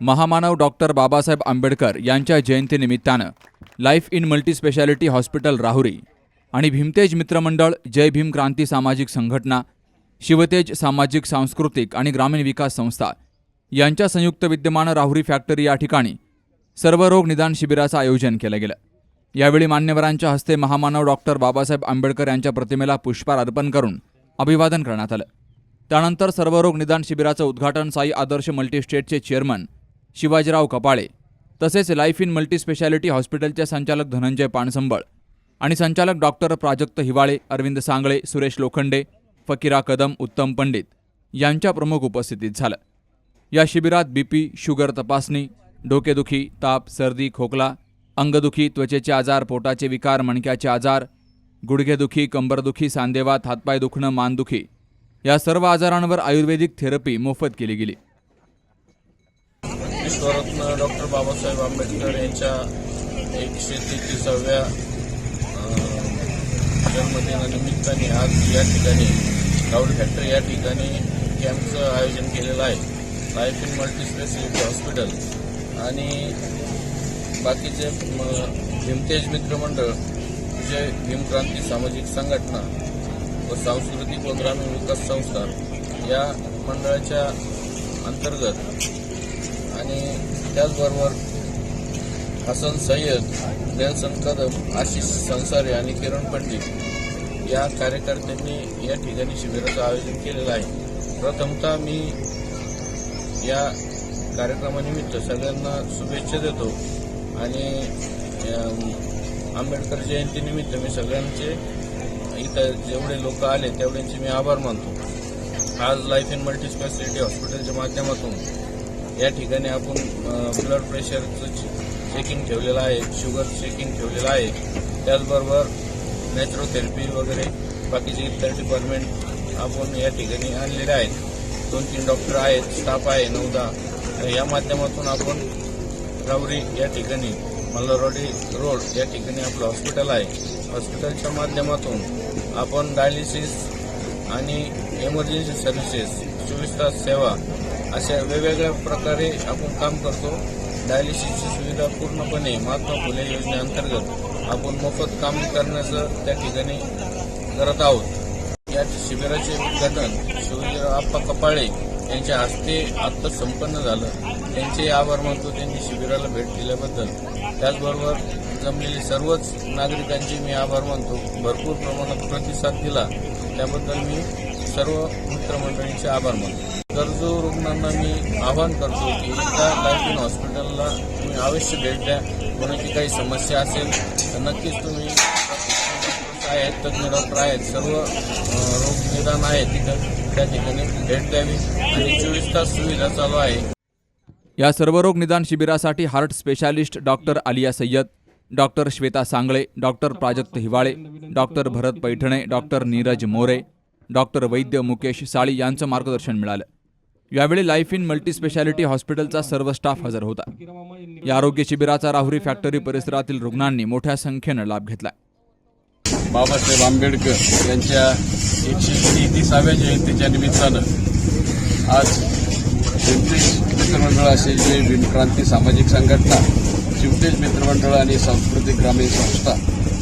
महामानव डॉक्टर बाबासाहेब आंबेडकर यांच्या जयंतीनिमित्तानं life in multispeciality hospital Rahuri आणि भीमतेज मित्रमंडळ जय भीम क्रांती सामाजिक संघटना शिवतेज सामाजिक सांस्कृतिक आणि ग्रामीण विकास संस्था यांच्या संयुक्त विद्यमान राहुरी फॅक्टरी या ठिकाणी सर्वरोग निदान शिबिराचं आयोजन केलं गेलं. यावेळी मान्यवरांच्या हस्ते महामानव डॉक्टर बाबासाहेब आंबेडकर यांच्या प्रतिमेला पुष्पार अर्पण करून अभिवादन करण्यात आलं. त्यानंतर सर्वरोग निदान शिबिराचं उद्घाटन साई आदर्श मल्टीस्टेटचे चेअरमन शिवाजीराव कपाळे तसेच लाईफ इन मल्टीस्पेशालिटी हॉस्पिटलचे संचालक धनंजय पाणसंबळ आणि संचालक डॉक्टर प्राजक्त हिवाळे अरविंद सांगळे सुरेश लोखंडे फकीरा कदम उत्तम पंडित यांच्या प्रमुख उपस्थितीत झालं. या शिबिरात बीपी शुगर तपासणी डोकेदुखी ताप सर्दी खोकला अंगदुखी त्वचेचे आजार पोटाचे विकार मणक्याचे आजार गुडघेदुखी कंबरदुखी सांदेवात हातपाय दुखणं मानदुखी या सर्व आजारांवर आयुर्वेदिक थेरपी मोफत केली गेली. विश्वरत्न डॉक्टर बाबासाहेब आंबेडकर यांच्या एकशे तेहतीसाव्या जन्मदिनानिमित्ताने आज या ठिकाणी राऊड फॅक्टरी या ठिकाणी कॅम्पचं आयोजन केलेलं आहे. लाईफ इन मल्टी हॉस्पिटल आणि बाकीचे म, भीमतेज मित्रमंडळ विजय भीमक्रांती सामाजिक संघटना व सांस्कृतिक व ग्रामीण विकास संस्था या मंडळाच्या अंतर्गत आणि त्याचबरोबर हसन सय्यद नेल्सन कदम आशिष संसारे आणि किरण पंडित या कार्यकर्त्यांनी या ठिकाणी शिबिराचं आयोजन केलेलं आहे. प्रथमतः मी या कार्यक्रमानिमित्त सगळ्यांना शुभेच्छा देतो आणि आंबेडकर जयंतीनिमित्त मी सगळ्यांचे इथं जेवढे लोक आले तेवढ्यांचे मी आभार मानतो. आज लाईफ इन मल्टी स्पेशालिटी हॉस्पिटलच्या माध्यमातून या ठिकाणी आपण ब्लड प्रेशरचं चेकिंग ठेवलेलं आहे शुगर चेकिंग ठेवलेलं आहे. त्याचबरोबर नॅचरोथेरपी वगैरे बाकीचे इतर डिपार्टमेंट आपण या ठिकाणी आणलेले आहेत. दोन तीन डॉक्टर आहेत स्टाफ आहे नऊदा या माध्यमातून आपण रावरी या ठिकाणी मल्हारवाडी रोड या ठिकाणी आपलं हॉस्पिटल आहे. हॉस्पिटलच्या माध्यमातून आपण डायलिसिस आणि इमर्जन्सी सर्व्हिसेस चोवीस तास सेवा अशा वेगवेगळ्या प्रकारे आपण काम करतो. डायलिसिसची सुविधा पूर्णपणे महात्मा फुले योजनेअंतर्गत आपण मोफत काम करण्याचं त्या ठिकाणी करत आहोत. या शिबिराचे उद्घाटन शिवजीराव आप्पा कपाळे यांच्या हस्ते आत्ता संपन्न झालं. त्यांचे आभार मानतो. त्यांनी शिबिराला भेट दिल्याबद्दल. त्याचबरोबर जमलेले सर्वच नागरिकांचे मी आभार मानतो. भरपूर प्रमाणात प्रतिसाद दिला. त्याबद्दल मी सर्व मित्रमंडळींचे आभार मानतो. गरजू रुग्णांना मी आवाहन करतो की एकदा लाईफ इन हॉस्पिटलला तुम्ही अवश्य भेट द्या. कोणाची काही समस्या असेल तर नक्कीच तुम्ही आहेत तज्ज्ञ डॉक्टर आहेत सर्व रोग निदान आहे तिथं. त्या ठिकाणी भेट द्यावी आणि चोवीस तास सुविधा चालू आहे. या सर्व रोग निदान शिबिरासाठी heart specialist doctor Aliya Sayyed doctor Shweta Sangle doctor Prajakt Hiwale doctor Bharat Paithane doctor Neeraj More doctor Vaidya Mukesh Sali यांचं मार्गदर्शन मिळालं. यावेळी लाईफ इन मल्टीस्पेशालिटी हॉस्पिटलचा सर्व स्टाफ हजर होता. या आरोग्य शिबिराचा राहुरी फॅक्टरी परिसरातील रुग्णांनी मोठ्या संख्येनं लाभ घेतला. बाबासाहेब आंबेडकर यांच्या एकशे तेहतीसाव्या जयंतीच्या निमित्तानं आज शिवतेज मित्रमंडळ असे जे क्रांती सामाजिक संघटना शिवतेज मित्रमंडळ आणि सांस्कृतिक ग्रामीण संस्था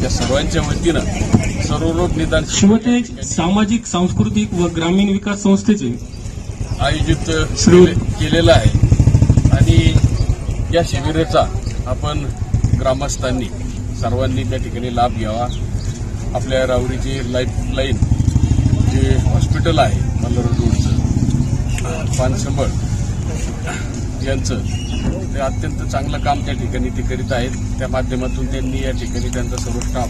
या सर्वांच्या वतीनं सर्वरोग निदान शिवतेज सामाजिक सांस्कृतिक व ग्रामीण विकास संस्थेचे आयोजित केलेलं आहे. आणि या शिबिराचा आपण ग्रामस्थांनी सर्वांनी त्या ठिकाणी लाभ घ्यावा. आपल्या राहुरीची लाईफलाईन जे हॉस्पिटल आहे मल्हार रोडचं पानसंबळ यांचं ते अत्यंत चांगलं काम त्या ठिकाणी ते करीत आहेत. त्या माध्यमातून त्यांनी या ठिकाणी त्यांचा सर्व स्टाफ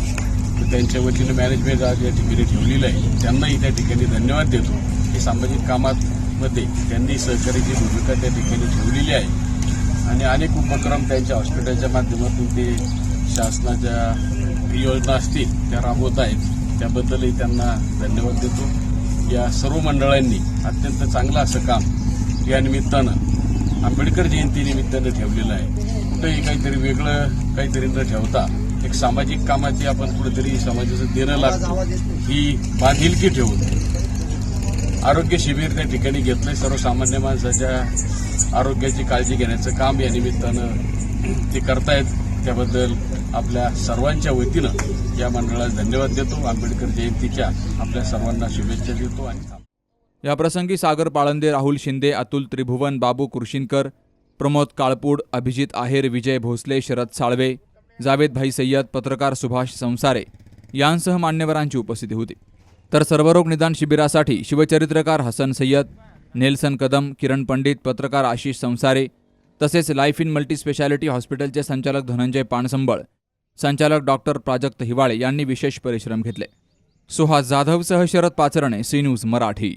त्यांच्या वतीनं मॅनेजमेंट आज या ठिकाणी ठेवलेलं आहे. त्यांनाही त्या ठिकाणी धन्यवाद देतो. की सामाजिक कामामध्ये त्यांनी सहकार्याची भूमिका त्या ठिकाणी ठेवलेली आहे आणि अनेक उपक्रम त्यांच्या हॉस्पिटलच्या माध्यमातून ते शासनाच्या योजना असतील त्या राबवत आहेत. त्याबद्दलही त्यांना धन्यवाद देतो. या सर्व मंडळांनी अत्यंत चांगलं असं काम या निमित्तानं आंबेडकर जयंती निमित्तानं ठेवलेलं आहे. कुठंही काहीतरी वेगळं काहीतरी न ठेवता एक सामाजिक कामाची आपण कुठेतरी समाजाचं देणं लागतो ही बांधिलकी ठेवून. आरोग्य शिबिर त्या ठिकाणी घेतलं सर्वसामान्य माणसाच्या आरोग्याची काळजी घेण्याचं काम या निमित्तानं ते करतायत. त्याबद्दल आपल्या सर्वांच्या वतीनं या मंडळाला धन्यवाद देतो. आंबेडकर जयंतीच्या आपल्या सर्वांना शुभेच्छा देतो आणि याप्रसंगी सागर पाळंदे राहुल शिंदे अतुल त्रिभुवन बाबू कृषिनकर प्रमोद काळपूड अभिजित आहेर विजय भोसले शरद साळवे जावेद भाई सय्यद पत्रकार सुभाष संसारे यांसह मान्यवरांची उपस्थिती होती. तर सर्वरोग निदान शिबिरासाठी शिवचरित्रकार हसन सय्यद नेल्सन कदम किरण पंडित पत्रकार आशिष संसारे तसेच लाईफ इन मल्टीस्पेशालिटी हॉस्पिटलचे संचालक धनंजय पाणसंबळ संचालक डॉक्टर प्राजक्त हिवाळे यांनी विशेष परिश्रम घेतले. सुहास जाधवसह शरद पाचरणे सी न्यूज मराठी.